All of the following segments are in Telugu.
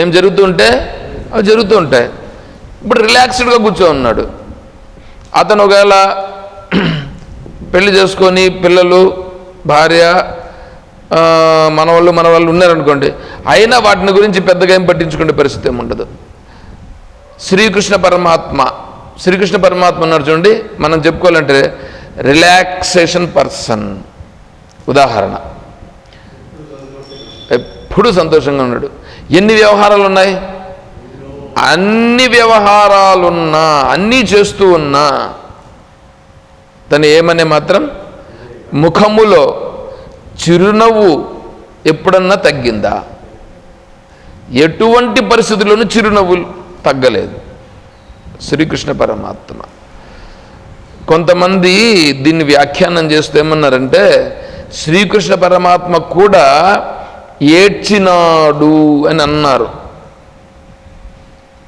ఏం జరుగుతుంటే అవి జరుగుతూ ఉంటాయి. ఇప్పుడు రిలాక్స్డ్గా కూర్చో ఉన్నాడు అతను ఒకవేళ పెళ్ళి చేసుకొని పిల్లలు భార్య మనవాళ్ళు మనవాళ్ళు ఉన్నారనుకోండి అయినా వాటిని గురించి పెద్దగా ఏం పట్టించుకునే పరిస్థితి ఏముండదు. ఉండదు శ్రీకృష్ణ పరమాత్మ శ్రీకృష్ణ పరమాత్మ ఉన్నారు చూడండి మనం చెప్పుకోవాలంటే రిలాక్సేషన్ పర్సన్ ఉదాహరణ. ఎప్పుడు సంతోషంగా ఉన్నాడు. ఎన్ని వ్యవహారాలు ఉన్నాయి అన్ని వ్యవహారాలున్నా అన్నీ చేస్తూ ఉన్నా తను ఏమనే మాత్రం ముఖములో చిరునవ్వు ఎప్పుడన్నా తగ్గిందా? ఎటువంటి పరిస్థితుల్లోనూ చిరునవ్వులు తగ్గలేదు. శ్రీకృష్ణ పరమాత్మ. కొంతమంది దీన్ని వ్యాఖ్యానం చేస్తూ ఏమన్నారంటే శ్రీకృష్ణ పరమాత్మ కూడా ఏడ్చినాడు అని అన్నారు.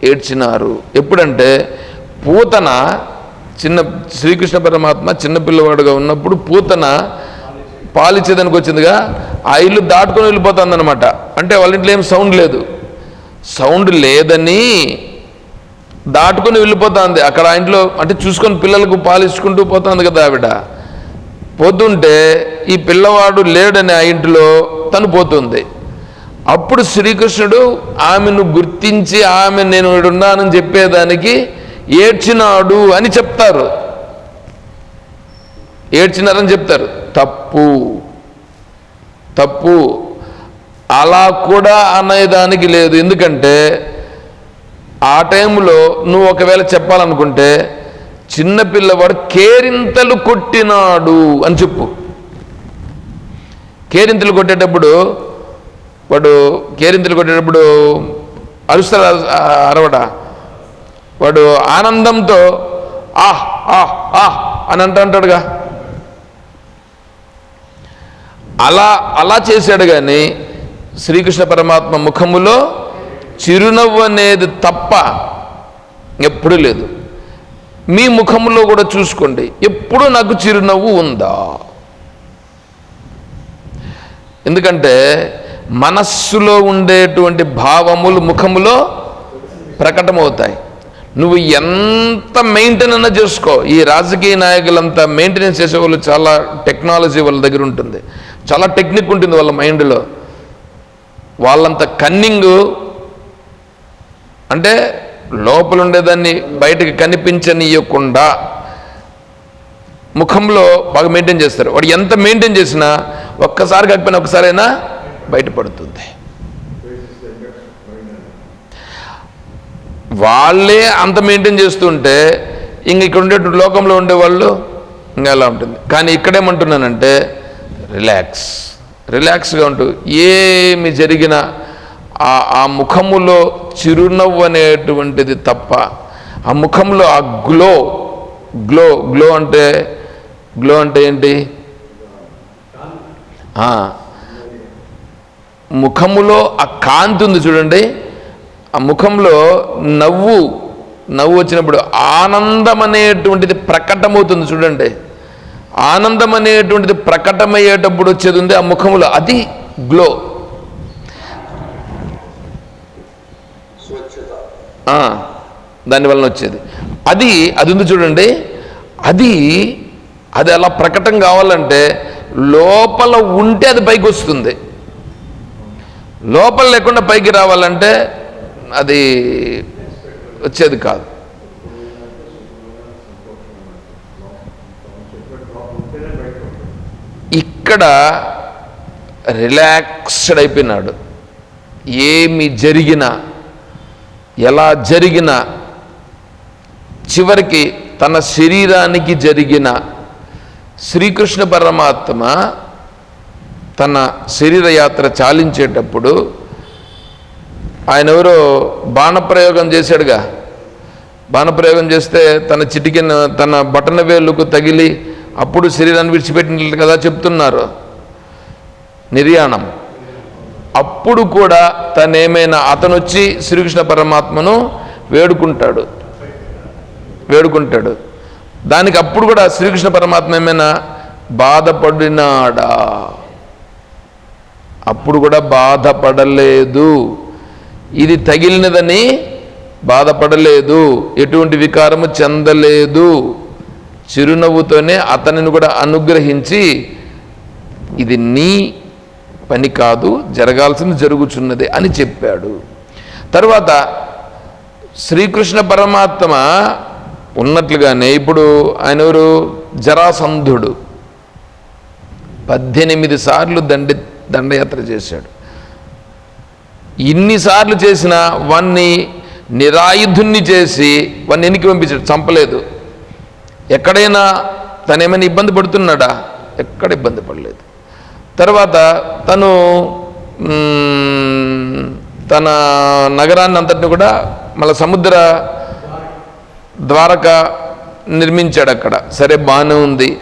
ఏడ్చినారు. ఎప్పుడంటే పూతన చిన్న శ్రీకృష్ణ పరమాత్మ చిన్నపిల్లవాడుగా ఉన్నప్పుడు పూతన పాలిచ్చేదానికి వచ్చిందిగా. ఆ ఇల్లు దాటుకొని వెళ్ళిపోతుందనమాట అంటే వాళ్ళ ఇంట్లో ఏం సౌండ్ లేదు. సౌండ్ లేదని దాటుకొని వెళ్ళిపోతుంది. అక్కడ ఆ ఇంట్లో అంటే చూసుకొని పిల్లలకు పాలించుకుంటూ పోతుంది కదా ఆవిడ. పోతుంటే ఈ పిల్లవాడు లేడని ఆ ఇంటిలో తను పోతుంది. అప్పుడు శ్రీకృష్ణుడు ఆమెను గుర్తించి ఆమె నేను ఉన్నానని చెప్పేదానికి ఏడ్చినాడు అని చెప్తారు. ఏడ్చినారని చెప్తారు. తప్పు. తప్పు. అలా కూడా అనేదానికి లేదు. ఎందుకంటే ఆ టైంలో నువ్వు ఒకవేళ చెప్పాలనుకుంటే చిన్నపిల్లవాడు కేరింతలు కొట్టినాడు అని చెప్పు. కేరింతలు కొట్టేటప్పుడు వాడు కేరింతలు కొట్టేటప్పుడు అరుస్తారు? అరవట వాడు ఆనందంతో ఆహ్ ఆహ్ ఆహ్ అని అంటుంటాడుగా అలా అలా చేశాడు కానీ శ్రీకృష్ణ పరమాత్మ ముఖములో చిరునవ్వు అనేది తప్ప ఎప్పుడూ లేదు. మీ ముఖములో కూడా చూసుకోండి. ఎప్పుడు నాకు చిరునవ్వు ఉందా? ఎందుకంటే మనస్సులో ఉండేటువంటి భావములు ముఖములో ప్రకటమవుతాయి. నువ్వు ఎంత మెయింటైన్ అన్నా చేసుకో. ఈ రాజకీయ నాయకులంతా మెయింటెనెన్స్ చేసే వాళ్ళు చాలా టెక్నాలజీ వాళ్ళ దగ్గర ఉంటుంది. చాలా టెక్నిక్ ఉంటుంది వాళ్ళ మైండ్లో. వాళ్ళంత కన్నింగు అంటే లోపల ఉండేదాన్ని బయటకు కనిపించనీయకుండా ముఖంలో బాగా మెయింటైన్ చేస్తారు. వాడు ఎంత మెయింటైన్ చేసినా ఒక్కసారి కాకపోయినా ఒకసారైనా బయటపడుతుంది. వాళ్ళే అంత మెయింటైన్ చేస్తుంటే ఇంక ఇక్కడ ఉండే లోకంలో ఉండేవాళ్ళు ఇంకా ఎలా ఉంటుంది? కానీ ఇక్కడేమంటున్నానంటే రిలాక్స్ రిలాక్స్గా ఉంటూ. ఏమి జరిగినా ఆ ఆ ముఖములో చిరునవ్వు అనేటువంటిది తప్ప ఆ ముఖంలో ఆ గ్లో గ్లో గ్లో అంటే గ్లో అంటే ఏంటి? ముఖములో ఆ కాంతి ఉంది చూడండి. ఆ ముఖంలో నవ్వు నవ్వు వచ్చినప్పుడు ఆనందం అనేటువంటిది ప్రకటమవుతుంది చూడండి. ఆనందం అనేటువంటిది ప్రకటమయ్యేటప్పుడు వచ్చేది ఉంది ఆ ముఖములో. అది గ్లో. దానివలన వచ్చేది. అది అది ఉంది చూడండి. అది అది అలా ప్రకటన కావాలంటే లోపల ఉంటే అది పైకి వస్తుంది. లోపల లేకుండా పైకి రావాలంటే అది వచ్చేది కాదు. ఇక్కడ రిలాక్స్డ్ అయిపోయినాడు. ఏమి జరిగినా ఎలా జరిగినా చివరికి తన శరీరానికి జరిగిన శ్రీకృష్ణ పరమాత్మ తన శరీరయాత్ర చాలించేటప్పుడు ఆయన ఎవరో బాణప్రయోగం చేశాడుగా. బాణప్రయోగం చేస్తే తన చిటికిన తన బటన వేలుకు తగిలి అప్పుడు శరీరాన్ని విడిచిపెట్టినట్లు కదా చెప్తున్నారు. నిర్యాణం. అప్పుడు కూడా తనేమైనా అతను వచ్చి శ్రీకృష్ణ పరమాత్మను వేడుకుంటాడు. వేడుకుంటాడు. దానికి అప్పుడు కూడా శ్రీకృష్ణ పరమాత్మ ఏమైనా బాధపడినాడా? అప్పుడు కూడా బాధపడలేదు. ఇది తగిలినదని బాధపడలేదు. ఎటువంటి వికారము చెందలేదు. చిరునవ్వుతోనే అతనిని కూడా అనుగ్రహించి ఇది నీ పని కాదు జరగాల్సింది జరుగుచున్నది అని చెప్పాడు. తర్వాత శ్రీకృష్ణ పరమాత్మ ఉన్నట్లుగానే ఇప్పుడు ఆయన ఎవరు? జరాసంధుడు. పద్దెనిమిది సార్లు దండి దండయాత్ర చేశాడు. ఇన్నిసార్లు చేసిన వాణ్ణి నిరాయుధుణ్ణి చేసి వాన్ని ఎన్నికి పంపించాడు. చంపలేదు. ఎక్కడైనా తనేమైనా ఇబ్బంది పడుతున్నాడా? ఎక్కడ ఇబ్బంది పడలేదు. తర్వాత తను తన నగరాన్ని అంతటిని కూడా మళ్ళీ సముద్ర ద్వారక నిర్మించాడు అక్కడ. సరే బాగానే ఉంది.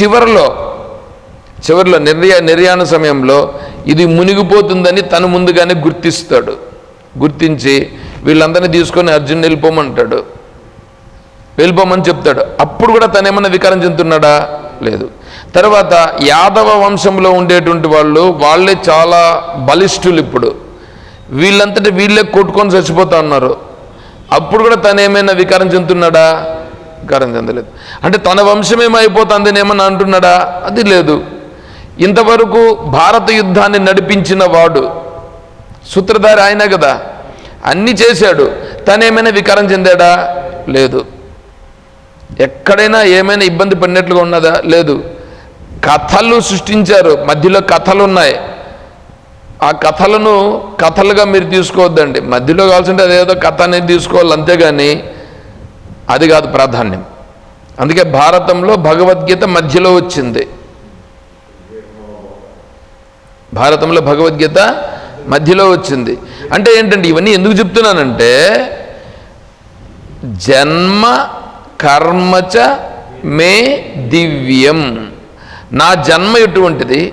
చివరిలో చివరిలో నిర్య నిర్యాణ సమయంలో ఇది మునిగిపోతుందని తను ముందుగానే గుర్తిస్తాడు. గుర్తించి వీళ్ళందరినీ తీసుకొని అర్జున్ వెళ్ళిపోమంటాడు. వెళ్ళిపోమని చెప్తాడు. అప్పుడు కూడా తను ఏమన్నా వికారం చెందుతున్నాడా? లేదు. తర్వాత యాదవ వంశంలో ఉండేటువంటి వాళ్ళు వాళ్ళే చాలా బలిష్ఠులు ఇప్పుడు. వీళ్ళంతటి వీళ్ళే కొట్టుకొని చచ్చిపోతా ఉన్నారు. అప్పుడు కూడా తను ఏమైనా వికారం చెందుతున్నాడా? వికారం చెందలేదు. అంటే తన వంశం ఏమైపోతుంది ఏమన్నా అంటున్నాడా? అది లేదు. ఇంతవరకు భారత యుద్ధాన్ని నడిపించిన వాడు సూత్రధారి ఆయన కదా. అన్నీ చేశాడు. తనేమైనా వికారం చెందాడా? లేదు. ఎక్కడైనా ఏమైనా ఇబ్బంది పడినట్లుగా ఉన్నదా? లేదు. కథలు సృష్టించారు. మధ్యలో కథలు ఉన్నాయి. ఆ కథలను కథలుగా మీరు తీసుకోవద్దండి. మధ్యలో కావాల్సింటే అదేదో కథ అనేది తీసుకోవాలి అంతేగాని అది కాదు ప్రాధాన్యం. అందుకే భారతంలో భగవద్గీత మధ్యలో వచ్చింది. భారతంలో భగవద్గీత మధ్యలో వచ్చింది. అంటే ఏంటంటే ఇవన్నీ ఎందుకు చెప్తున్నానంటే జన్మ కర్మచ మే దివ్యం. నా జన్మ ఎటువంటిది?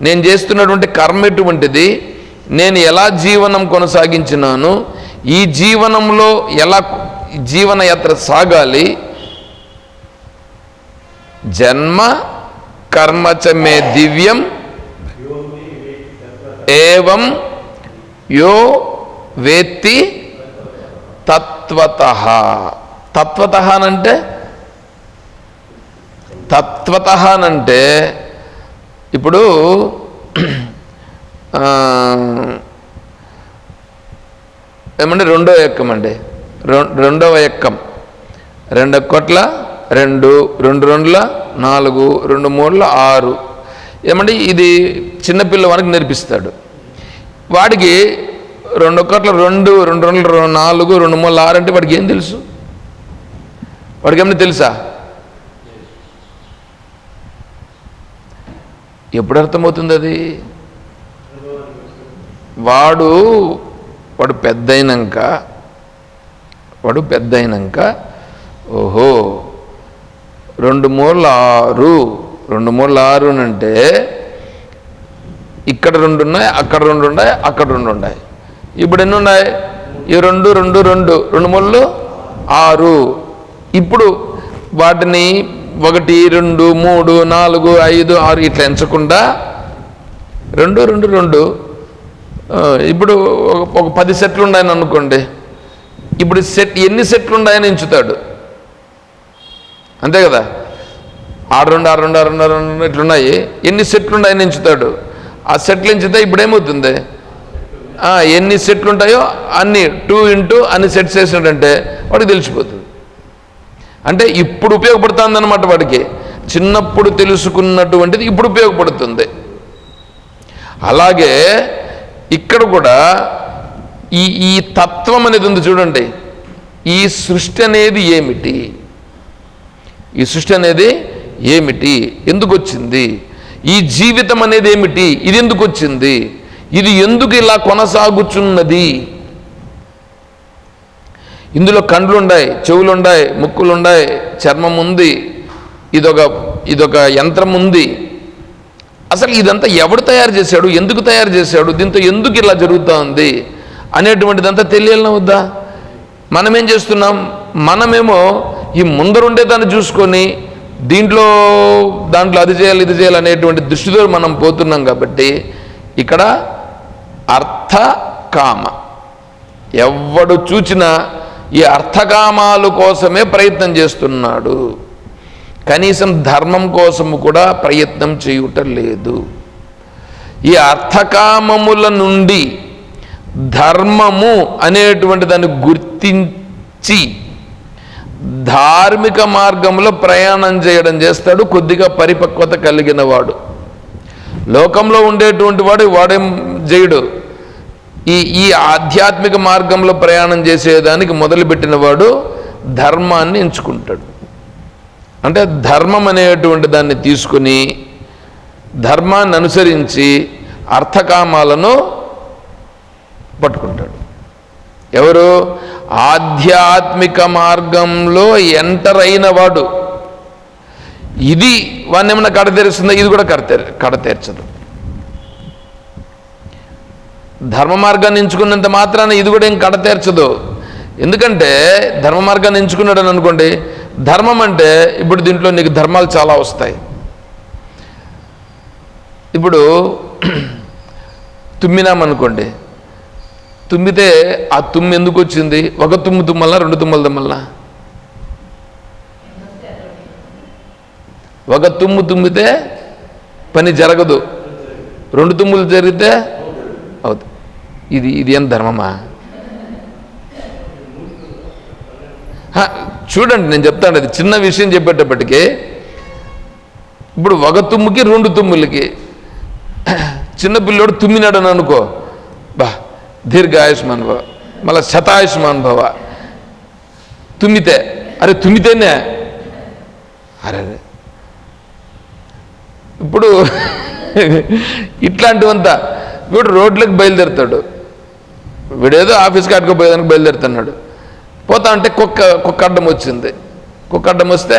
నేను చేస్తున్నటువంటి కర్మ ఎటువంటిది? నేను ఎలా జీవనం కొనసాగించినాను? ఈ జీవనంలో ఎలా జీవనయాత్ర సాగాలి? జన్మ కర్మచ మే దివ్యం ఏవం యో వేత్తి తత్వత. తత్వత అనంటే? తత్వత అనంటే ఇప్పుడు ఏమంటే రెండో ఎక్కం అండి. రెండవ ఎక్కం రెండు కొట్ల రెండు రెండు రెండుల నాలుగు రెండు మూడుల ఆరు. ఏమండి ఇది చిన్నపిల్లవానికి నేర్పిస్తాడు. వాడికి రెండు ఒక్కట్ల రెండు రెండు రెండు రెండు నాలుగు రెండు మూడు ఆరు అంటే వాడికి ఏం తెలుసు? వాడికి ఏమన్నా తెలుసా? ఎప్పుడు అర్థమవుతుంది అది? వాడు వాడు పెద్దయినాక వాడు పెద్దయినాక ఓహో రెండు మూల ఆరు రెండు మూల ఆరు అంటే ఇక్కడ రెండు ఉన్నాయి అక్కడ రెండు ఉన్నాయి అక్కడ రెండు ఉన్నాయి. ఇప్పుడు ఎన్ని ఉన్నాయి? ఈ రెండు రెండు రెండు. రెండు మూడు ఆరు. ఇప్పుడు వాటిని ఒకటి రెండు మూడు నాలుగు ఐదు ఆరు ఇట్లా ఎంచకుండా రెండు రెండు రెండు. ఇప్పుడు ఒక- ఒక పది సెట్లు ఉన్నాయని అనుకోండి. ఇప్పుడు సెట్ ఎన్ని సెట్లు ఉన్నాయని ఎంచుతాడు? అంతే కదా? ఆరు రెండు ఆరు రెండు ఆరు రెండు రెండు ఇట్లున్నాయి. ఎన్ని సెట్లు ఉన్నాయని ఎంచుతాడు ఆ సెట్లు ఎంచితే ఇప్పుడు ఏమవుతుంది ఎన్ని సెట్లు ఉంటాయో అన్ని టూ ఇంటూ అన్ని సెట్స్ వేసినట్టంటే వాడికి తెలిసిపోతుంది. అంటే ఇప్పుడు ఉపయోగపడుతుంది అనమాట వాడికి. చిన్నప్పుడు తెలుసుకున్నటువంటిది ఇప్పుడు ఉపయోగపడుతుంది. అలాగే ఇక్కడ కూడా ఈ ఈ తత్వం అనేది ఉంది చూడండి. ఈ సృష్టి అనేది ఏమిటి? ఈ సృష్టి అనేది ఏమిటి? ఎందుకు వచ్చింది ఈ జీవితం అనేది ఏమిటి? ఇది ఎందుకు వచ్చింది ఇది ఎందుకు ఇలా కొనసాగుచున్నది? ఇందులో కండ్లుండాయి చెవులుండాయి ముక్కులుండాయి చర్మం ఉంది ఇదొక ఇదొక యంత్రం ఉంది అసలు ఇదంతా ఎవడు తయారు చేశాడు? ఎందుకు తయారు చేశాడు? దీంతో ఎందుకు ఇలా జరుగుతూ ఉంది అనేటువంటిదంతా తెలియాలన్నా వద్దా? మనమేం చేస్తున్నాం? మనమేమో ఈ ముందరుండే దాన్ని చూసుకొని దీంట్లో దాంట్లో అది చేయాలి ఇది చేయాలి అనేటువంటి దృష్టితో మనం పోతున్నాం కాబట్టి ఇక్కడ అర్థ కామ. ఎవడు చూచినా ఈ అర్థకామాలు కోసమే ప్రయత్నం చేస్తున్నాడు. కనీసం ధర్మం కోసము కూడా ప్రయత్నం చేయుట లేదు. ఈ అర్థకామముల నుండి ధర్మము అనేటువంటి దాన్ని గుర్తించి ధార్మిక మార్గంలో ప్రయాణం చేయడం చేస్తాడు కొద్దిగా పరిపక్వత కలిగిన వాడు. లోకంలో ఉండేటువంటి వాడు వాడేం చేయడు ఈ ఈ ఆధ్యాత్మిక మార్గంలో ప్రయాణం చేసేదానికి మొదలుపెట్టిన వాడు ధర్మాన్ని ఎంచుకుంటాడు. అంటే ధర్మం అనేటువంటి దాన్ని తీసుకుని ధర్మాన్ని అనుసరించి అర్థకామాలను పట్టుకుంటాడు. ఎవరు? ఆధ్యాత్మిక మార్గంలో ఎంటర్ అయిన వాడు. ఇది వాడిని ఏమైనా కడతీరుస్తుందా ఇది కూడా కడతే కడతీర్చదు ధర్మ మార్గాన్ని ఎంచుకున్నంత మాత్రాన ఇది కూడా ఏం కడతీర్చదు ఎందుకంటే ధర్మ మార్గాన్ని ఎంచుకున్నాడు అని అనుకోండి ధర్మం అంటే ఇప్పుడు దీంట్లో నీకు ధర్మాలు చాలా వస్తాయి. ఇప్పుడు తుమ్మినామనుకోండి తుమ్మితే ఆ తుమ్మి ఎందుకు వచ్చింది? ఒక తుమ్ము తుమ్మల్లా రెండు తుమ్మల తుమ్మల్లా ఒక తుమ్ము తుమ్మితే పని జరగదు. రెండు తుమ్ములు జరిగితే అవుతుంది. ఇది ఇది ఏం ధర్మమా? చూడండి నేను చెప్తాను అది చిన్న విషయం చెప్పేటప్పటికీ. ఇప్పుడు ఒక తుమ్ముకి రెండు తుమ్ములకి. చిన్న పిల్లోడు తుమ్మినాడు అని అనుకో. బా దీర్ఘాయుష్మాన్ భవ మళ్ళీ శతాయుష్మాన్ భవ. తుమ్మితే అరే తుమ్మితేనే? అరే ఇప్పుడు ఇట్లాంటివంతా వీడు రోడ్లకు బయలుదేరుతాడు. వీడేదో ఆఫీస్కి అడుకోపోయేదానికి బయలుదేరుతున్నాడు. పోతా అంటే కుక్క కుక్క అడ్డం వచ్చింది. కుక్క అడ్డం వస్తే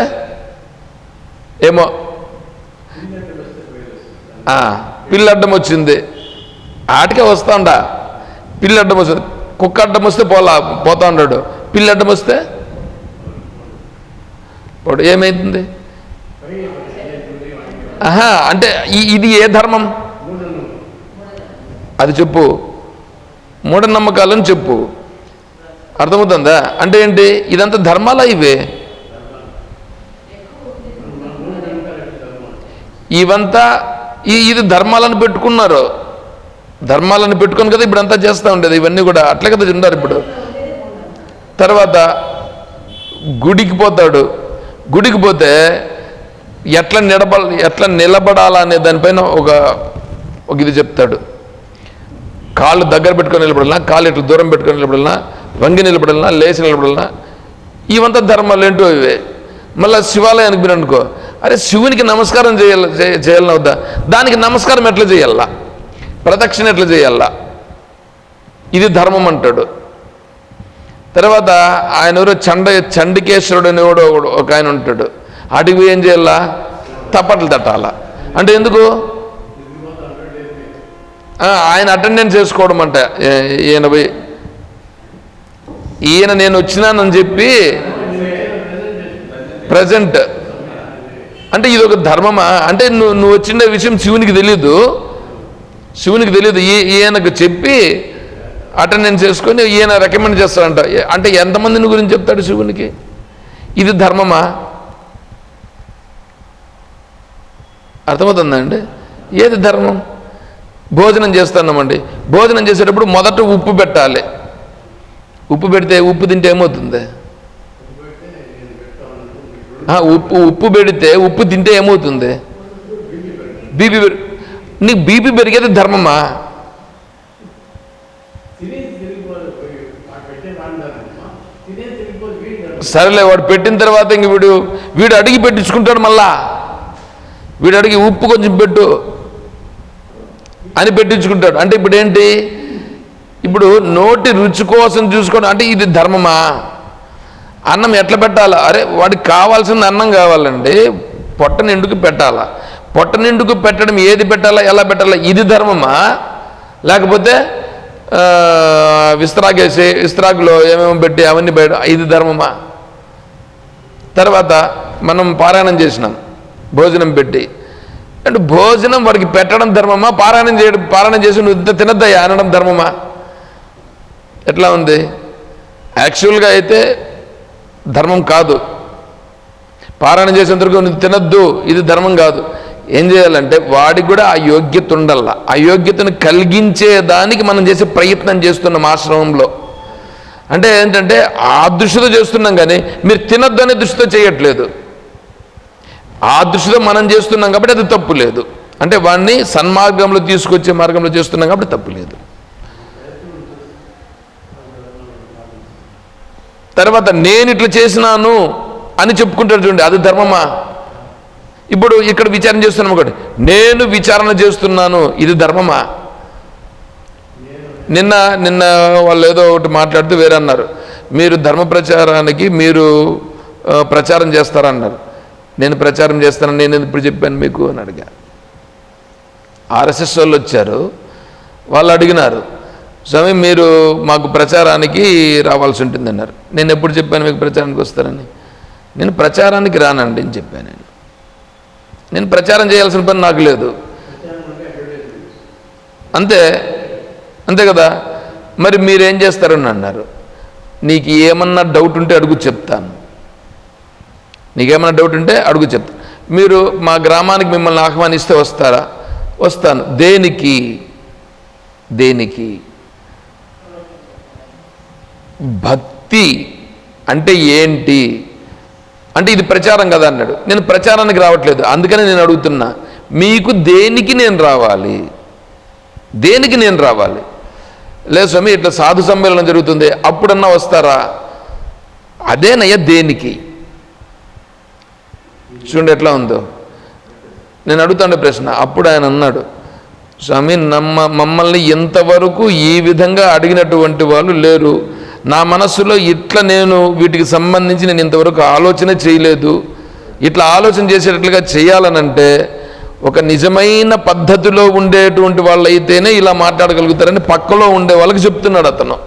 ఏమో? ఆ, పిల్ల అడ్డం వచ్చింది. ఆటకే వస్తాండా. పిల్లి అడ్డం వస్తుంది కుక్క అడ్డం వస్తే పోలా పోతా ఉన్నాడు పిల్లు అడ్డం వస్తే ఏమైతుంది? ఆహా అంటే ఇది ఏ ధర్మం? అది చెప్పు. మూఢనమ్మకాలని చెప్పు. అర్థమవుతుందా? అంటే ఏంటి? ఇదంతా ధర్మాలా ఇవే? ఇవంతా ఈ ఇది ధర్మాలను పెట్టుకున్నారు. ధర్మాలను పెట్టుకొని కదా ఇప్పుడు అంతా చేస్తూ ఉండేది. ఇవన్నీ కూడా అట్లే కదా ఉన్నారు ఇప్పుడు. తర్వాత గుడికి పోతాడు. గుడికి పోతే ఎట్లా నిలబ ఎట్లా నిలబడాలా అనే దానిపైన ఒక ఒక ఇది చెప్తాడు. కాళ్ళు దగ్గర పెట్టుకొని నిలబడాలన్నా కాళ్ళు ఇట్లా దూరం పెట్టుకొని నిలబడాలన్నా వంగి నిలబడాలన్నా లేచి నిలబడాలన్నా ఇవంతా ధర్మాలు ఏంటో ఇవే. మళ్ళీ శివాలయానికి మీరు అనుకో అరే శివునికి నమస్కారం చేయాల చేయాలని వద్దా? దానికి నమస్కారం ఎట్లా చేయాలా ప్రదక్షిణ ఎట్లా చేయాలా? ఇది ధర్మం అంటాడు. తర్వాత ఆయన ఎవరు చండ చండికేశ్వరుడు అనేవాడు ఒకడు- ఒక ఆయన ఉంటాడు. అటుకు పోయి ఏం చేయాలా? తప్పట్లు తట్టాలా. అంటే ఎందుకు? ఆయన అటెండెన్స్ చేసుకోవడం అంట. ఈయన పోయి ఈయన నేను వచ్చినానని చెప్పి ప్రజెంట్. అంటే ఇది ఒక ధర్మమా? అంటే నువ్వు నువ్వు వచ్చిన విషయం శివునికి తెలీదు. శివునికి తెలియదు ఈ ఈయనకు చెప్పి అటెండెన్స్ చేసుకొని ఈయన రికమెండ్ చేస్తాడంట. అంటే ఎంతమందిని గురించి చెప్తాడు శివునికి? ఇది ధర్మమా? అర్థమవుతుందా అండి? ఏది ధర్మం? భోజనం చేస్తున్నామండి భోజనం చేసేటప్పుడు మొదట ఉప్పు పెట్టాలి. ఉప్పు పెడితే ఉప్పు తింటే ఏమవుతుంది? ఉప్పు ఉప్పు పెడితే ఉప్పు తింటే ఏమవుతుంది? బీపీ నీకు బీపీ పెరిగేది ధర్మమా? సరేలే వాడు పెట్టిన తర్వాత ఇంక వీడు వీడు అడిగి పెట్టించుకుంటాడు మళ్ళా. వీడు అడిగి ఉప్పు కొంచెం పెట్టు అని పెట్టించుకుంటాడు. అంటే ఇప్పుడు ఏంటి? ఇప్పుడు నోటి రుచి కోసం చూసుకోవడం అంటే ఇది ధర్మమా? అన్నం ఎట్లా పెట్టాలా? అరే వాడికి కావాల్సిన అన్నం కావాలండి పొట్ట నిండుకు పెట్టాలా? పొట్ట నిండుకు పెట్టడం ఏది పెట్టాలా ఎలా పెట్టాలా ఇది ధర్మమా? లేకపోతే విస్త్రాకేసి విస్త్రాకులో విస్తరాకులో ఏమేమి పెట్టి అవన్నీ బయట ఇది ధర్మమా? తర్వాత మనం పారాయణం చేసినాం భోజనం పెట్టి. అంటే భోజనం వాడికి పెట్టడం ధర్మమా? పారాయణం చేయడం పారాయణం చేసి నువ్వు తినద్దయ్యా అనడం ధర్మమా? ఎట్లా ఉంది? యాక్చువల్గా అయితే ధర్మం కాదు. పారాయణ చేసేంతవరకు నువ్వు తినద్దు ఇది ధర్మం కాదు. ఏం చేయాలంటే వాడికి కూడా ఆ యోగ్యత ఉండాల. ఆ యోగ్యతను కలిగించేదానికి మనం చేసే ప్రయత్నం చేస్తున్నాం ఆశ్రమంలో. అంటే ఏంటంటే ఆ దృష్టితో చేస్తున్నాం కానీ మీరు తినద్దు అనే దృష్టితో చేయట్లేదు. ఆ దృష్టితో మనం చేస్తున్నాం కాబట్టి అది తప్పు లేదు. అంటే వాడిని సన్మార్గంలో తీసుకొచ్చే మార్గంలో చేస్తున్నాం కాబట్టి తప్పు లేదు. తర్వాత నేను ఇట్లా చేసినాను అని చెప్పుకుంటాడు చూడండి అది ధర్మమా? ఇప్పుడు ఇక్కడ విచారణ చేస్తున్నాం ఒకటి. నేను విచారణ చేస్తున్నాను ఇది ధర్మమా? నిన్న నిన్న వాళ్ళు ఏదో ఒకటి మాట్లాడుతూ వేరే అన్నారు మీరు ధర్మ ప్రచారానికి మీరు ప్రచారం చేస్తారన్నారు. నేను ప్రచారం చేస్తాను నేను ఇప్పుడు చెప్పాను మీకు అని అడిగా. ఆర్ఎస్ఎస్ వాళ్ళు వచ్చారు వాళ్ళు అడిగినారు స్వామి మీరు మాకు ప్రచారానికి రావాల్సి ఉంటుంది అన్నారు నేను ఎప్పుడు చెప్పాను మీకు ప్రచారానికి వస్తారని? నేను ప్రచారానికి రానండి అని చెప్పాను నేను ప్రచారం చేయాల్సిన పని నాకు లేదు. అంతే అంతే కదా? మరి మీరేం చేస్తారని అన్నారు. నీకు ఏమన్నా డౌట్ ఉంటే అడుగు చెప్తాను. నీకేమన్నా డౌట్ ఉంటే అడుగు చెప్తాను మీరు మా గ్రామానికి మిమ్మల్ని ఆహ్వానిస్తే వస్తారా? వస్తాను. దేనికి? దేనికి? భక్తి అంటే ఏంటి? అంటే ఇది ప్రచారం కదా అన్నాడు. నేను ప్రచారానికి రావట్లేదు. అందుకని నేను అడుగుతున్నా. మీకు దేనికి నేను రావాలి? దేనికి నేను రావాలి? లేదు స్వామి ఇట్లా సాధు సమ్మేళనం జరుగుతుంది. అప్పుడన్నా వస్తారా? అదేనయ్య దేనికి? చూడండి ఎట్లా ఉందో. నేను అడుగుతాను ప్రశ్న. అప్పుడు ఆయన అన్నాడు స్వామి నమ్మ మమ్మల్ని ఇంతవరకు ఈ విధంగా అడిగినటువంటి వాళ్ళు లేరు. నా మనస్సులో ఇట్లా నేను వీటికి సంబంధించి నేను ఇంతవరకు ఆలోచన చేయలేదు. ఇట్లా ఆలోచన చేసేటట్లుగా చేయాలనంటే ఒక నిజమైన పద్ధతిలో ఉండేటువంటి వాళ్ళు అయితేనే ఇలా మాట్లాడగలుగుతారని పక్కలో ఉండే వాళ్ళకి చెప్తున్నాడు అతను.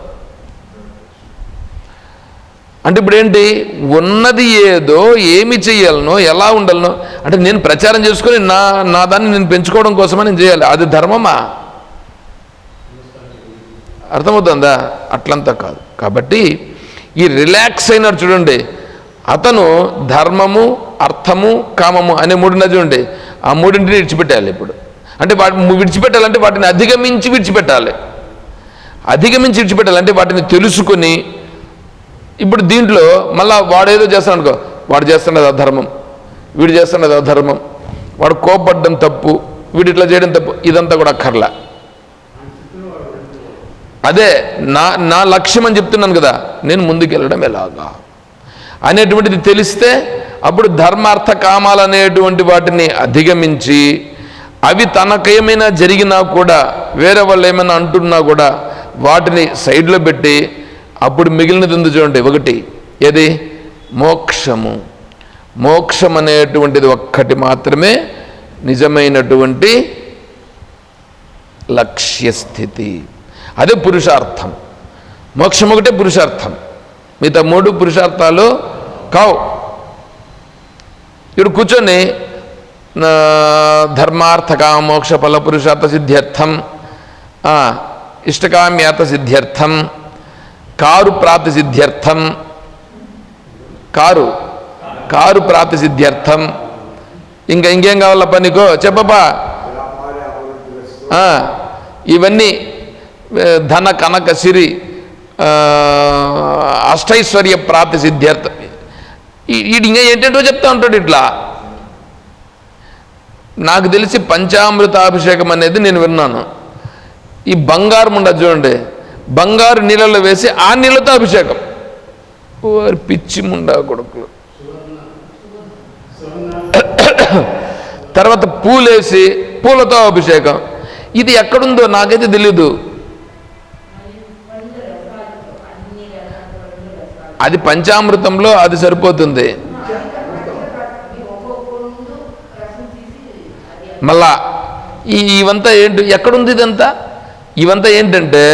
అంటే ఇప్పుడు ఏంటి ఉన్నది ఏదో ఏమి చేయాలనో ఎలా ఉండాలనో అంటే నేను ప్రచారం చేసుకొని నా నా దాన్ని నేను పెంచుకోవడం కోసమే నేను చేయాలి? అది ధర్మమా? అర్థమవుతుందా? అట్లంతా కాదు. కాబట్టి ఈ రిలాక్స్ అయినాడు చూడండి. అతను ధర్మము అర్థము కామము అనే మూడున్నది చూడండి. ఆ మూడింటిని విడిచిపెట్టాలి ఇప్పుడు. అంటే వాటి విడిచిపెట్టాలంటే వాటిని అధిగమించి విడిచిపెట్టాలి. అధిగమించి విడిచిపెట్టాలంటే వాటిని తెలుసుకొని ఇప్పుడు దీంట్లో మళ్ళీ వాడు ఏదో చేస్తాడు అనుకో వాడు చేస్తున్నది అధర్మం వీడు చేస్తున్నది అధర్మం వాడు కోపడ్డం తప్పు వీడు ఇట్లా చేయడం తప్పు ఇదంతా కూడా అక్కర్లా. అదే నా నా లక్ష్యం అని చెప్తున్నాను కదా నేను ముందుకెళ్ళడం ఎలాగా అనేటువంటిది తెలిస్తే అప్పుడు ధర్మార్థ కామాలు అనేటువంటి వాటిని అధిగమించి అవి తనకేమైనా జరిగినా కూడా వేరే వాళ్ళు ఏమైనా అంటున్నా కూడా వాటిని సైడ్లో పెట్టి అప్పుడు మిగిలినది ఉంది చూడండి ఒకటి. ఏది? మోక్షము. మోక్షం అనేటువంటిది ఒక్కటి మాత్రమే నిజమైనటువంటి లక్ష్యస్థితి. అదే పురుషార్థం. మోక్షం ఒకటే పురుషార్థం. మిగతా మూడు పురుషార్థాలు కావు. ఇప్పుడు కూర్చొని ఆ, ధర్మార్థ మోక్ష ఫల పురుషార్థ సిద్ధ్యర్థం ఆ, ఇష్టకామ్యార్థ సిద్ధ్యర్థం కారు ప్రాప్తి సిద్ధ్యర్థం కారు కారు ప్రాప్తి సిద్ధ్యర్థం. ఇంకా ఇంకేం కావాలప్ప నీకు? చెప్పపా. ఆ, ఇవన్నీ ధన కనక సిరి అష్టైశ్వర్య ప్రాప్తి సిద్ధ్యర్థ ఈ- ఇంకా ఏంటంటో చెప్తా ఉంటాడు ఇట్లా. నాకు తెలిసి పంచామృతాభిషేకం అనేది నేను విన్నాను. ఈ బంగారు ఉండదు చూడండి. బంగారు నీళ్ళలో వేసి ఆ నీళ్ళతో అభిషేకం. వారి పిచ్చి ముండా కొడుకులు. తర్వాత పూలేసి పూలతో అభిషేకం. ఇది ఎక్కడుందో నాకైతే తెలీదు. అది పంచామృతంలో అది సరిపోతుంది. మళ్ళా ఈ ఇవంతా ఏంటి? ఎక్కడుంది ఇదంతా? ఇవంతా ఏంటంటే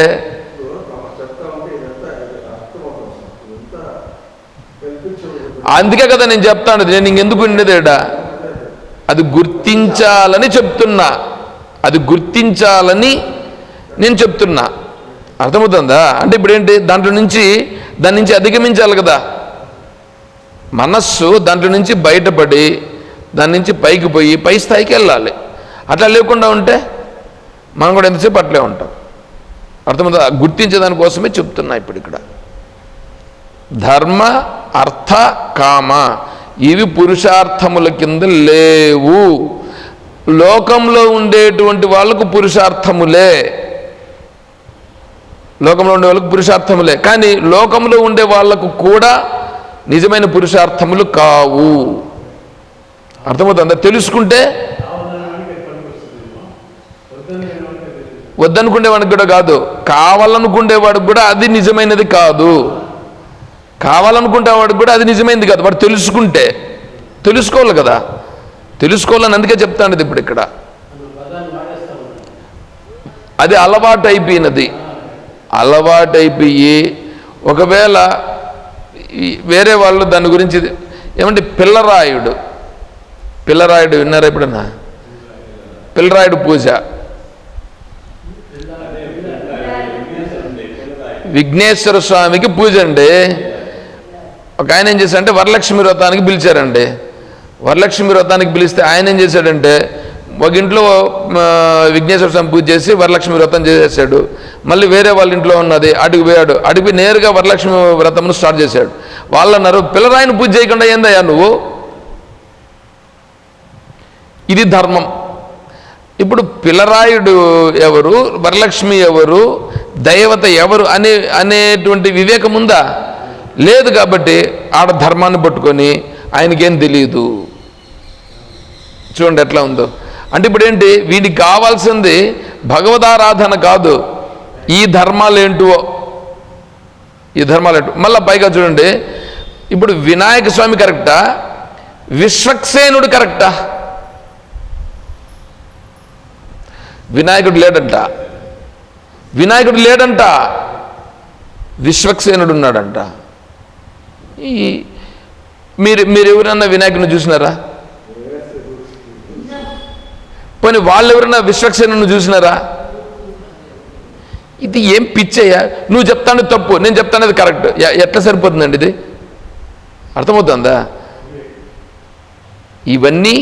అందుకే కదా నేను చెప్తాను నేను ఇంకెందుకు ఉండేదేడా అది గుర్తించాలని చెప్తున్నా. అది గుర్తించాలని నేను చెప్తున్నా. అర్థమవుతుందా? అంటే ఇప్పుడు ఏంటి దాంట్లో నుంచి దాని నుంచి అధిగమించాలి కదా. మనస్సు దాంట్లో నుంచి బయటపడి దాని నుంచి పైకి పోయి పై స్థాయికి వెళ్ళాలి. అట్లా లేకుండా ఉంటే మనం కూడా ఎంతసేపు అట్లే ఉంటాం. అర్థమవుతుందా? గుర్తించేదాని కోసమే చెప్తున్నా ఇప్పుడు ఇక్కడ. ధర్మ అర్థ కామ ఇవి పురుషార్థముల కింద లేవు. లోకంలో ఉండేటువంటి వాళ్ళకు పురుషార్థములే. లోకంలో ఉండే వాళ్ళకు పురుషార్థములే. కానీ లోకంలో ఉండే వాళ్ళకు కూడా నిజమైన పురుషార్థములు కావు. అర్థమవుతుందా? తెలుసుకుంటే వద్దనుకునేవాడికి వద్దనుకునే కూడా కాదు. కావాలనుకునేవాడికి కూడా అది నిజమైనది కాదు. కావాలనుకునేవాడికి కూడా అది నిజమైనది కాదు. వాడు తెలుసుకుంటే. తెలుసుకోవాలి కదా. తెలుసుకోవాలని అందుకే చెప్తాను ఇప్పుడు ఇక్కడ. అది అలవాటు అయిపోయినది అలవాటైపోయి ఒకవేళ వేరే వాళ్ళు దాని గురించి ఏమంటే పిల్లరాయుడు. పిల్లరాయుడు విన్నారా ఎప్పుడన్నా? పిల్లరాయుడు పూజ. విఘ్నేశ్వర స్వామికి పూజ అండి. ఒక ఆయన ఏం చేశాడంటే వరలక్ష్మి వ్రతానికి పిలిచారండి. వరలక్ష్మి వ్రతానికి పిలిస్తే ఆయన ఏం చేశాడంటే ఒక ఇంట్లో విఘ్నేశ్వర స్వామి పూజ చేసి వరలక్ష్మి వ్రతం చేసేసాడు. మళ్ళీ వేరే వాళ్ళ ఇంట్లో ఉన్నది అడిగి పోయాడు. అడిగి నేరుగా వరలక్ష్మి వ్రతమును స్టార్ట్ చేశాడు. వాళ్ళు అన్నారు పిల్లరాయిని పూజ చేయకుండా ఏందయ్యా నువ్వు? ఇది ధర్మం. ఇప్పుడు పిల్లరాయుడు ఎవరు వరలక్ష్మి ఎవరు దైవత ఎవరు అనే అనేటువంటి వివేకం ఉందా? లేదు కాబట్టి ఆడ ధర్మాన్ని పట్టుకొని ఆయనకేం తెలియదు చూడండి ఎట్లా ఉందో. అంటే ఇప్పుడు ఏంటి వీడికి కావాల్సింది భగవదారాధన కాదు. ఈ ధర్మాలు ఏంటివో? ఈ ధర్మాలు ఏంటో? మళ్ళీ పైగా చూడండి. ఇప్పుడు వినాయక స్వామి కరెక్టా? విశ్వక్సేనుడు కరెక్టా? వినాయకుడు లేడంట. వినాయకుడు లేడంట. విశ్వక్సేనుడు ఉన్నాడంట. ఈ మీరు మీరు ఎవరన్నా వినాయకుడిని చూసినారా? పోనీ వాళ్ళు ఎవరైనా విశ్వక్సేనను చూసినారా? ఇది ఏం పిచ్చయ్యా? నువ్వు చెప్తాను తప్పు నేను చెప్తానది కరెక్ట్. ఎట్లా సరిపోతుందండి ఇది? అర్థమవుతుందా? ఇవన్నీ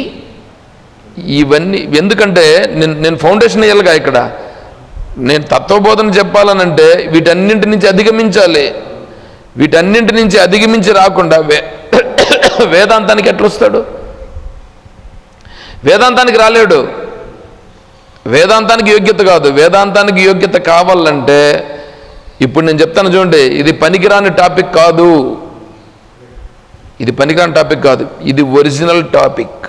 ఇవన్నీ ఎందుకంటే నేను నేను ఫౌండేషన్ వేయాలిగా ఇక్కడ. నేను తత్వబోధన చెప్పాలనంటే వీటన్నింటి నుంచి అధిగమించాలి. వీటన్నింటి నుంచి అధిగమించి రాకుండా వే వేదాంతానికి ఎట్లొస్తాడు? వేదాంతానికి రాలేడు. వేదాంతానికి యోగ్యత కాదు. వేదాంతానికి యోగ్యత కావాలంటే ఇప్పుడు నేను చెప్తాను చూడండి ఇది పనికిరాని టాపిక్ కాదు. ఇది పనికిరాని టాపిక్ కాదు. ఇది ఒరిజినల్ టాపిక్.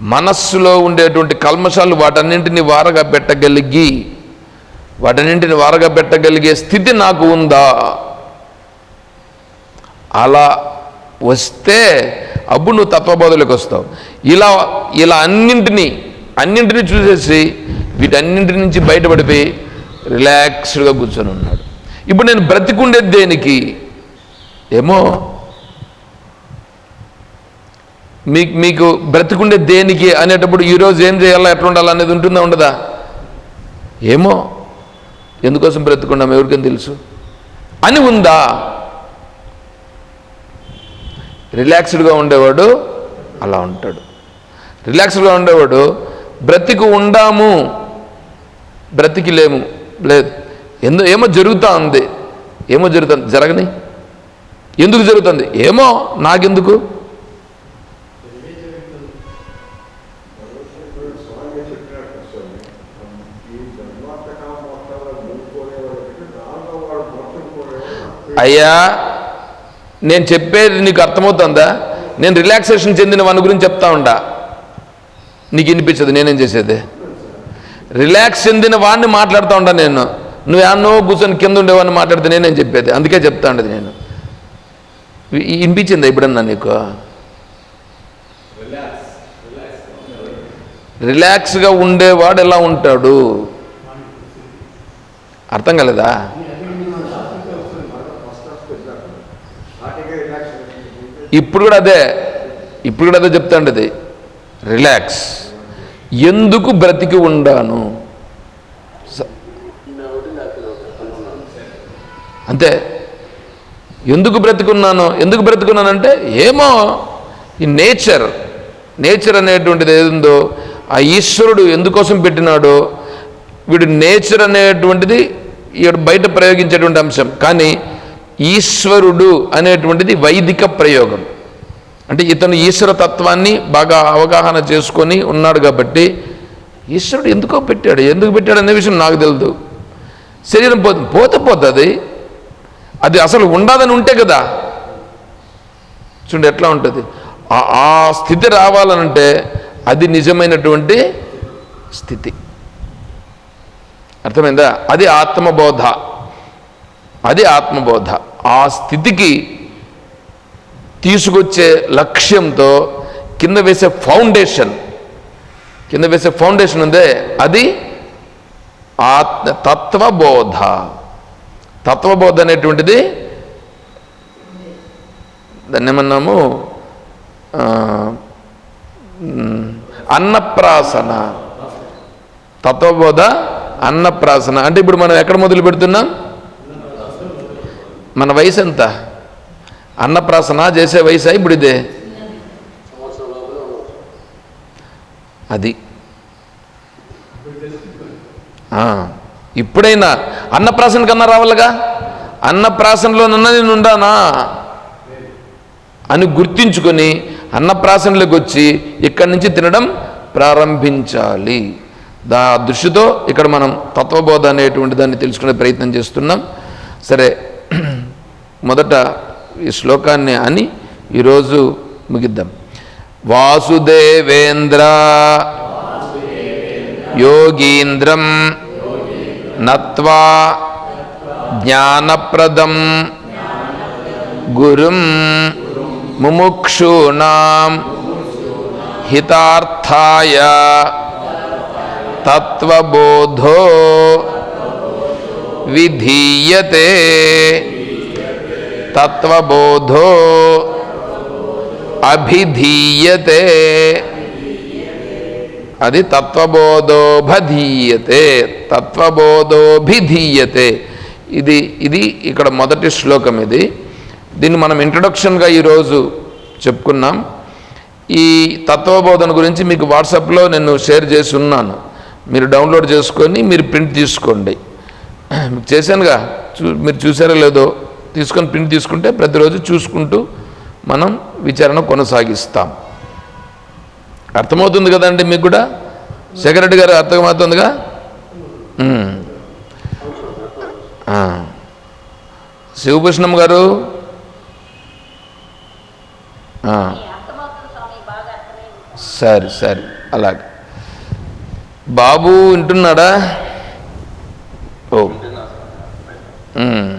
మనస్సులో ఉండేటువంటి కల్మషాలు వాటన్నింటిని వారగా పెట్టగలిగి వాటన్నింటిని వారగా పెట్టగలిగే స్థితి నాకు ఉందా? అలా వస్తే అప్పుడు నువ్వు తత్వబోధలోకి వస్తావు. ఇలా ఇలా అన్నింటినీ అన్నింటినీ చూసేసి వీటన్నింటి నుంచి బయటపడిపోయి రిలాక్స్డ్గా కూర్చొని ఉన్నాడు. ఇప్పుడు నేను బ్రతికుండేది దేనికి? ఏమో మీకు మీకు బ్రతికుండే దేనికి అనేటప్పుడు ఈరోజు ఏం చేయాలా ఎట్లా ఉండాలా అనేది ఉంటుందా ఉండదా? ఏమో ఎందుకోసం బ్రతుకున్నాం ఎవరికైనా తెలుసు? అని ఉందా? రిలాక్స్డ్గా ఉండేవాడు అలా ఉంటాడు. రిలాక్స్డ్గా ఉండేవాడు బ్రతికి ఉండాము. బ్రతికి లేము. లేదు. ఎందు ఏమో జరుగుతూ ఉంది ఏమో జరుగుతుంది? జరగని? ఎందుకు జరుగుతుంది? ఏమో నాకెందుకు? అయ్యా నేను చెప్పేది నీకు అర్థమవుతుందా? నేను రిలాక్సేషన్ చెందిన వాని గురించి చెప్తా ఉంటా నీకు వినిపించదు నేనేం చేసేది? రిలాక్స్ చెందిన వాడిని మాట్లాడుతూ ఉంటాను నేను. నువ్వు ఎన్నో కూర్చొని కింద ఉండేవాడిని మాట్లాడితే నేనేం చెప్పేది? అందుకే చెప్తా ఉండేది నేను. వినిపించిందా ఇప్పుడన్నా నీకు? రిలాక్స్గా ఉండేవాడు ఎలా ఉంటాడు? అర్థం కాలేదా? ఇప్పుడు కూడా అదే. ఇప్పుడు కూడా అదే చెప్తాండది రిలాక్స్ ఎందుకు బ్రతికి ఉండాను? అంతే. ఎందుకు బ్రతుకున్నాను? ఎందుకు బ్రతుకున్నానంటే ఏమో ఈ నేచర్. నేచర్ అనేటువంటిది ఏదిందో ఆ ఈశ్వరుడు ఎందుకోసం పెట్టినాడో వీడు నేచర్ అనేటువంటిది ఈడు బయట ప్రయోగించేటువంటి అంశం. కానీ ఈశ్వరుడు అనేటువంటిది వైదిక ప్రయోగం. అంటే ఇతను ఈశ్వర తత్వాన్ని బాగా అవగాహన చేసుకొని ఉన్నాడు కాబట్టి ఈశ్వరుడు ఎందుకో పెట్టాడు ఎందుకు పెట్టాడు అనే విషయం నాకు తెలియదు శరీరం పోతే పోతే పోతుంది. అది అసలు ఉండదని ఉంటే కదా. చూడండి ఎట్లా ఉంటుంది. ఆ- ఆ స్థితి రావాలనంటే అది నిజమైనటువంటి స్థితి. అర్థమైందా? అది ఆత్మబోధ. అది ఆత్మబోధ. ఆ స్థితికి తీసుకొచ్చే లక్ష్యంతో కింద వేసే ఫౌండేషన్. కింద వేసే ఫౌండేషన్ ఉందే అది ఆత్మ తత్వబోధ. తత్వబోధ అనేటువంటిది దాన్ని ఏమన్నాము? అన్నప్రాసన. తత్వబోధ అన్నప్రాసన. అంటే ఇప్పుడు మనం ఎక్కడ మొదలు పెడుతున్నాం? మన వయసు ఎంత? అన్నప్రాసన చేసే వయసు ఇప్పుడు ఇదే అది ఇప్పుడైనా అన్నప్రాసన కన్నా రావాలిగా? అన్నప్రాసనలోనన్నా నేను ఉండానా అని గుర్తించుకొని అన్నప్రాసనలోకి వచ్చి ఇక్కడి నుంచి తినడం ప్రారంభించాలి. దా దృష్టితో ఇక్కడ మనం తత్వబోధ అనేటువంటి దాన్ని తెలుసుకునే ప్రయత్నం చేస్తున్నాం. సరే మొదట ఈ శ్లోకాన్ని అని ఈరోజు ముగిద్దాం. వాసుదేవేంద్ర యోగీంద్రం నత్వా జ్ఞానప్రదం గురుం ముముక్షూణాం హితార్థాయ తత్వబోధో విధీయతే తత్వబోధో అభిధీయతే అది తత్వబోధోభధీయతే తత్వబోధోభిధీయతే. ఇది ఇది ఇక్కడ మొదటి శ్లోకం ఇది. దీన్ని మనం ఇంట్రడక్షన్గా ఈరోజు చెప్పుకున్నాం. ఈ తత్వబోధన గురించి మీకు వాట్సాప్లో నేను షేర్ చేసి ఉన్నాను. మీరు డౌన్లోడ్ చేసుకొని మీరు ప్రింట్ తీసుకోండి. మీకు చేశానుగా? చూ మీరు చూసారో లేదో? తీసుకొని ప్రింట్ తీసుకుంటే ప్రతిరోజు చూసుకుంటూ మనం విచారణ కొనసాగిస్తాం. అర్థమవుతుంది కదండి మీకు కూడా? సెక్రటరీ గారు అర్థమవుతుందిగా? శివకృష్ణం గారు? సరే సరే అలాగే. బాబు వింటున్నాడా ఓ ఉమ్.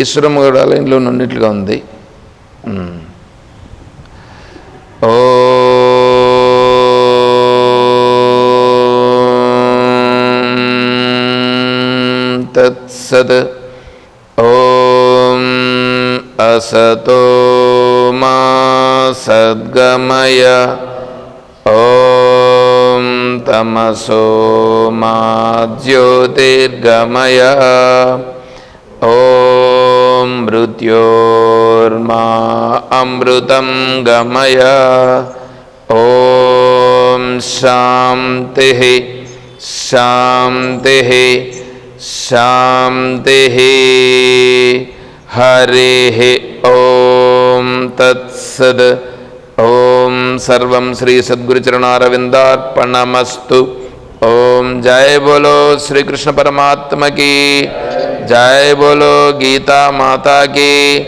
ఈశ్వరమ్మ గారు ఆలయంలో ఉన్నట్లుగా ఉంది. ఓ తత్సద్ తత్సత్ ఓం అసతో మా సద్గమయ ఓం తమసో మా జ్యోతిర్గమయ ज्योतिर्मा अमृतं गमय। शांति शांति शांति शान्तिः। हरेः तत्सद। तत्सद् सर्व श्री श्रीसद्गुरुचरणारविन्दार्पणमस्तु ॐ जय बोलो श्रीकृष्णपरमात्म की। जय बोलो गीता माता की,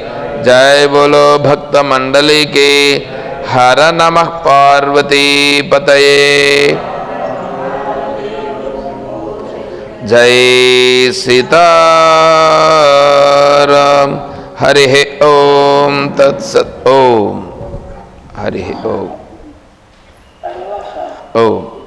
जय बोलो भक्त मंडली की, हर नमः पार्वती पतये। जय सीताराम, हरि ओम तत्सत ओम, हरि ओम। ओम।